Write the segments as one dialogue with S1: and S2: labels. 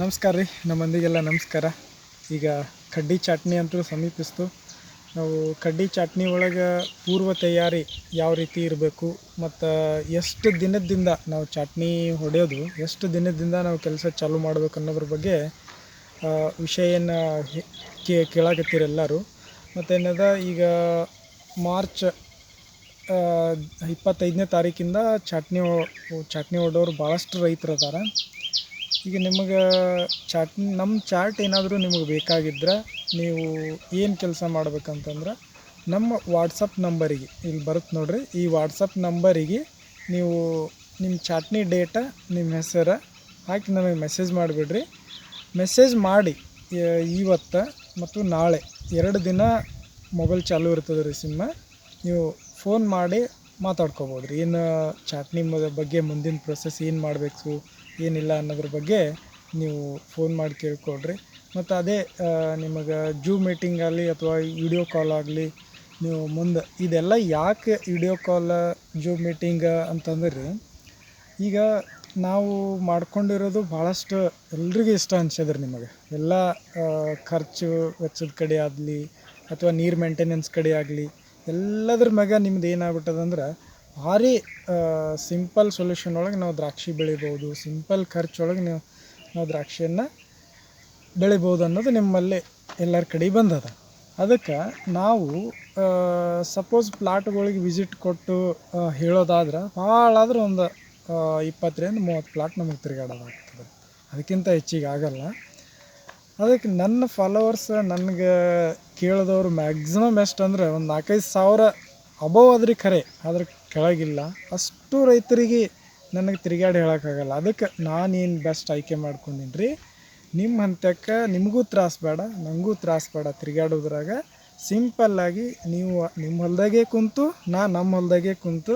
S1: ನಮಸ್ಕಾರ ರೀ ನಮ್ಮ ಮಂದಿಗೆಲ್ಲ ನಮಸ್ಕಾರ. ಈಗ ಕಡ್ಡಿ ಚಟ್ನಿ ಅಂತೂ ಸಮೀಪಿಸ್ತು. ನಾವು ಕಡ್ಡಿ ಚಟ್ನಿ ಒಳಗೆ ಪೂರ್ವ ತಯಾರಿ ಯಾವ ರೀತಿ ಇರಬೇಕು, ಮತ್ತು ಎಷ್ಟು ದಿನದಿಂದ ನಾವು ಚಟ್ನಿ ಹೊಡೆಯೋದು, ಎಷ್ಟು ದಿನದಿಂದ ನಾವು ಕೆಲಸ ಚಾಲೂ ಮಾಡಬೇಕು ಅನ್ನೋದ್ರ ಬಗ್ಗೆ ವಿಷಯ ವಿಷಯನ ಎಲ್ಲರೂ ಕೇ, ಕೇಳಾಕತ್ತೀರಿ ಎಲ್ಲರೂ. ಮತ್ತೇನದ, ಈಗ ಮಾರ್ಚ್ ಇಪ್ಪತ್ತೈದನೇ ತಾರೀಕಿಂದ ಚಟ್ನಿ ಚಟ್ನಿ ಹೊಡೋರು ಭಾಳಷ್ಟು ರೈತರು ಅದಾರ. ಈಗ ನಿಮಗೆ ಚಾಟ್ ನಮ್ಮ ಚಾಟ್ ಏನಾದರೂ ನಿಮಗೆ ಬೇಕಾಗಿದ್ರೆ ನೀವು ಏನು ಕೆಲಸ ಮಾಡ್ಬೇಕಂತಂದ್ರೆ ನಮ್ಮ ವಾಟ್ಸಪ್ ನಂಬರಿಗೆ, ಇಲ್ಲಿ ಬರುತ್ತೆ ನೋಡ್ರಿ, ಈ ವಾಟ್ಸಪ್ ನಂಬರಿಗೆ ನೀವು ನಿಮ್ಮ ಚಾಟ್ನಿ ಡೇಟ ನಿಮ್ಮ ಹೆಸರು ಹಾಕಿ ನಮಗೆ ಮೆಸೇಜ್ ಮಾಡಿಬಿಡ್ರಿ. ಮೆಸೇಜ್ ಮಾಡಿ ಇವತ್ತು ಮತ್ತು ನಾಳೆ, ಎರಡು ದಿನ ಮೊಬೈಲ್ ಚಾಲೂ ಇರ್ತದೆ ರೀ ಸಿಮ್ಮ ನೀವು ಫೋನ್ ಮಾಡಿ ಮಾತಾಡ್ಕೋಬೋದು ರೀ ಏನು ಚಾಟ್ನಿ ಬಗ್ಗೆ ಮುಂದಿನ ಪ್ರೊಸೆಸ್ ಏನು ಮಾಡಬೇಕು, ಏನಿಲ್ಲ ಅನ್ನೋದ್ರ ಬಗ್ಗೆ ನೀವು ಫೋನ್ ಮಾಡಿ ಕೇಳ್ಕೊಡ್ರಿ ಮತ್ತು ಅದೇ ನಿಮಗೆ ಜೂ ಮೀಟಿಂಗ್ ಆಗಲಿ ಅಥವಾ ವಿಡಿಯೋ ಕಾಲ್ ಆಗಲಿ, ನೀವು ಮುಂದೆ ಇದೆಲ್ಲ ಯಾಕೆ ವಿಡಿಯೋ ಕಾಲ್ ಜೂ ಮೀಟಿಂಗ್ ಅಂತಂದ್ರೆ, ಈಗ ನಾವು ಮಾಡ್ಕೊಂಡಿರೋದು ಭಾಳಷ್ಟು ಎಲ್ರಿಗೂ ಇಷ್ಟ ಅನ್ಸದ್ರಿ ನಿಮಗೆ. ಎಲ್ಲ ಖರ್ಚು ವೆಚ್ಚದ ಕಡೆ ಆಗಲಿ ಅಥವಾ ನೀರು ಮೇಂಟೆನೆನ್ಸ್ ಕಡೆ ಆಗಲಿ ಎಲ್ಲದ್ರ ಮ್ಯಾಗ ನಿಮ್ದು ಏನಾಗ್ಬಿಟ್ಟದಂದ್ರೆ ಭಾರಿ ಸಿಂಪಲ್ ಸೊಲ್ಯೂಷನ್ ಒಳಗೆ ನಾವು ದ್ರಾಕ್ಷಿ ಬೆಳಿಬೋದು ಸಿಂಪಲ್ ಖರ್ಚೊಳಗೆ ನೀವು, ನಾವು ದ್ರಾಕ್ಷಿಯನ್ನು ಬೆಳಿಬೋದು ಅನ್ನೋದು ನಿಮ್ಮಲ್ಲಿ ಎಲ್ಲರ ಕಡೆ ಬಂದದ. ಅದಕ್ಕೆ ನಾವು ಸಪೋಸ್ ಪ್ಲಾಟ್ಗಳಿಗೆ ವಿಸಿಟ್ ಕೊಟ್ಟು ಹೇಳೋದಾದ್ರೆ ಭಾಳ ಆದ್ರೆ ಒಂದು ಇಪ್ಪತ್ತರಿಂದ ಮೂವತ್ತು ಪ್ಲಾಟ್ ನಮಗೆ ತಿರುಗಾಡೋದಾಗ್ತದೆ. ಅದಕ್ಕಿಂತ ಹೆಚ್ಚಿಗೆ ಆಗಲ್ಲ. ಅದಕ್ಕೆ ನನ್ನ ಫಾಲೋವರ್ಸ್ ನನಗೆ ಕೇಳಿದವರು ಮ್ಯಾಕ್ಸಿಮಮ್ ಎಷ್ಟು ಅಂದರೆ ಒಂದು ನಾಲ್ಕೈದು ಸಾವಿರ ಅಬೋವ್ ಆದ್ರಿ ಖರೆ ಅದ್ರ ಕೆಳಗಿಲ್ಲ. ಅಷ್ಟು ರೈತರಿಗೆ ನನಗೆ ತಿರುಗಾಡಿ ಹೇಳೋಕ್ಕಾಗಲ್ಲ. ಅದಕ್ಕೆ ನಾನೇನು ಬೆಸ್ಟ್ ಆಯ್ಕೆ ಮಾಡ್ಕೊಂಡಿನಿ ರೀ ನಿಮ್ಮ ಹಂತಕ್ಕೆ ನಿಮಗೂ ತ್ರಾಸ ಬೇಡ ನನಗೂ ತ್ರಾಸ ಬೇಡ ತಿರುಗಾಡೋದ್ರಾಗ ಸಿಂಪಲ್ಲಾಗಿ ನೀವು ನಿಮ್ಮ ಹೊಲದಾಗೆ ಕುಂತು, ನಾ ನಮ್ಮ ಹೊಲದಾಗೆ ಕುಂತು,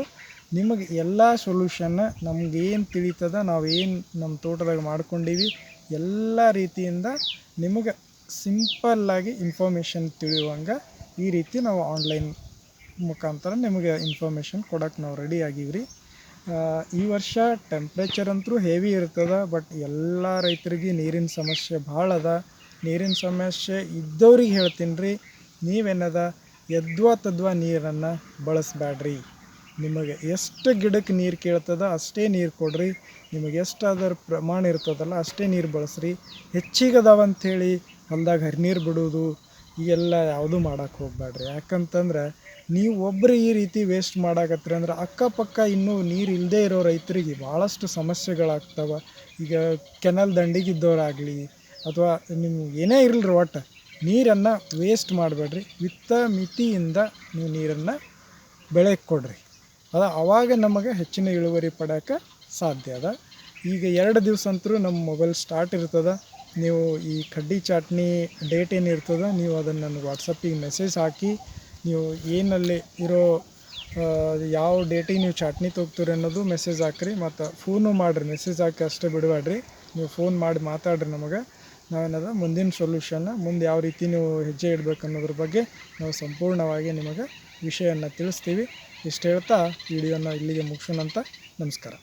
S1: ನಿಮಗೆ ಎಲ್ಲ ಸೊಲ್ಯೂಷನ್ ನಮ್ಗೇನು ತಿಳಿತದ ನಾವು ಏನು ನಮ್ಮ ತೋಟದಾಗ ಮಾಡ್ಕೊಂಡೀವಿ, ಎಲ್ಲ ರೀತಿಯಿಂದ ನಿಮಗೆ ಸಿಂಪಲ್ಲಾಗಿ ಇನ್ಫಾರ್ಮೇಷನ್ ತಿಳಿಯುವಂಗೆ ಈ ರೀತಿ ನಾವು ಆನ್ಲೈನ್ ಮುಖಾಂತರ ನಿಮಗೆ ಇನ್ಫಾರ್ಮೇಷನ್ ಕೊಡಕ್ಕೆ ನಾವು ರೆಡಿ ಆಗೀವಿ ರೀ ಈ ವರ್ಷ ಟೆಂಪ್ರೇಚರ್ ಅಂತೂ ಹೆವಿ ಇರ್ತದೆ ಬಟ್ ಎಲ್ಲ ರೈತರಿಗೆ ನೀರಿನ ಸಮಸ್ಯೆ ಭಾಳ ಅದ. ನೀರಿನ ಸಮಸ್ಯೆ ಇದ್ದವ್ರಿಗೆ ಹೇಳ್ತೀನಿ ರೀ ನೀವೇನದ ಯದ್ವಾ ತದ್ವಾ ನೀರನ್ನು ಬಳಸಬೇಡ್ರಿ ನಿಮಗೆ ಎಷ್ಟು ಗಿಡಕ್ಕೆ ನೀರು ಕೇಳ್ತದ ಅಷ್ಟೇ ನೀರು ಕೊಡ್ರಿ. ನಿಮಗೆ ಎಷ್ಟು ಅದರ ಪ್ರಮಾಣ ಇರ್ತದಲ್ಲ ಅಷ್ಟೇ ನೀರು ಬಳಸ್ರಿ. ಹೆಚ್ಚಿಗೆ ಅದಾವ ಅಂಥೇಳಿ ಹೊಲ್ದಾಗ ಹರಿನೀರು ಬಿಡೋದು ಈಗೆಲ್ಲ ಯಾವುದೂ ಮಾಡೋಕ್ಕೆ ಹೋಗ್ಬೇಡ್ರಿ ಯಾಕಂತಂದ್ರೆ ನೀವು ಒಬ್ಬರು ಈ ರೀತಿ ವೇಸ್ಟ್ ಮಾಡಾಕತ್ರಿ ಅಂದ್ರೆ ಅಕ್ಕಪಕ್ಕ ಇನ್ನೂ ನೀರು ಇಲ್ಲದೇ ಇರೋ ರೈತರಿಗೆ ಭಾಳಷ್ಟು ಸಮಸ್ಯೆಗಳಾಗ್ತವೆ. ಈಗ ಕೆನಲ್ ದಂಡಿಗಿದ್ದವರಾಗಲಿ ಅಥವಾ ನಿಮ್ಗೆ ಏನೇ ಇರಲಿ ಒಟ್ಟು ನೀರನ್ನು ವೇಸ್ಟ್ ಮಾಡಬೇಡ್ರಿ. ವಿತ್ತ ಮಿತಿಯಿಂದ ನೀವು ನೀರನ್ನು ಬೆಳೆಗೆ ಕೊಡ್ರಿ ಅದ ಅವಾಗ ನಮಗೆ ಹೆಚ್ಚಿನ ಇಳುವರಿ ಪಡೆಯೋಕ್ಕೆ ಸಾಧ್ಯ ಅದ. ಈಗ ಎರಡು ದಿವಸ ಅಂತರೂ ನಮ್ಮ ಮೊಬೈಲ್ ಸ್ಟಾರ್ಟ್ ಇರ್ತದೆ. ನೀವು ಈ ಕಡ್ಡಿ ಚಾಟ್ನಿ ಡೇಟ್ ಏನು ಇರ್ತದೆ, ನೀವು ಅದನ್ನು ನನಗೆ ವಾಟ್ಸಪ್ಪಿಗೆ ಮೆಸೇಜ್ ಹಾಕಿ, ನೀವು ಏನಲ್ಲಿ ಇರೋ ಯಾವ ಡೇಟಿಗೆ ನೀವು ಚಾಟ್ನಿ ತೊಗ್ತೀರಿ ಅನ್ನೋದು ಮೆಸೇಜ್ ಹಾಕ್ರಿ, ಮತ್ತು ಫೋನು ಮಾಡಿರಿ ಮೆಸೇಜ್ ಹಾಕಿ ಅಷ್ಟೇ ಬಿಡಬೇಡ್ರಿ ನೀವು ಫೋನ್ ಮಾಡಿ ಮಾತಾಡ್ರಿ ನಮಗೆ. ನಾವೇನದ ಮುಂದಿನ ಸೊಲ್ಯೂಷನ್ನ ಮುಂದೆ ಯಾವ ರೀತಿ ನೀವು ಹೆಜ್ಜೆ ಇಡಬೇಕು ಅನ್ನೋದ್ರ ಬಗ್ಗೆ ನಾವು ಸಂಪೂರ್ಣವಾಗಿ ನಿಮಗೆ ವಿಷಯವನ್ನು ತಿಳಿಸ್ತೀವಿ. ಇಷ್ಟು ಹೇಳ್ತಾ ವಿಡಿಯೋನ ಇಲ್ಲಿಗೆ ಮುಗಿಸೋಣಂತ ನಮಸ್ಕಾರ.